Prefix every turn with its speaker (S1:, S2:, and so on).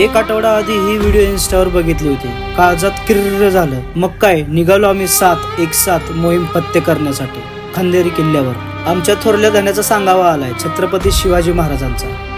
S1: एक आठवडा आधी ही व्हिडिओ इन्स्टावर बघितली होती. काळजात किर्र झालं. मग काय? निघालो आम्ही सात एक सात मोहीम पत्ते करण्यासाठी. खंदेरी किल्ल्यावर. आमच्या थोरल्या धन्याचा सांगावा आलाय. छत्रपती शिवाजी महाराजांचा.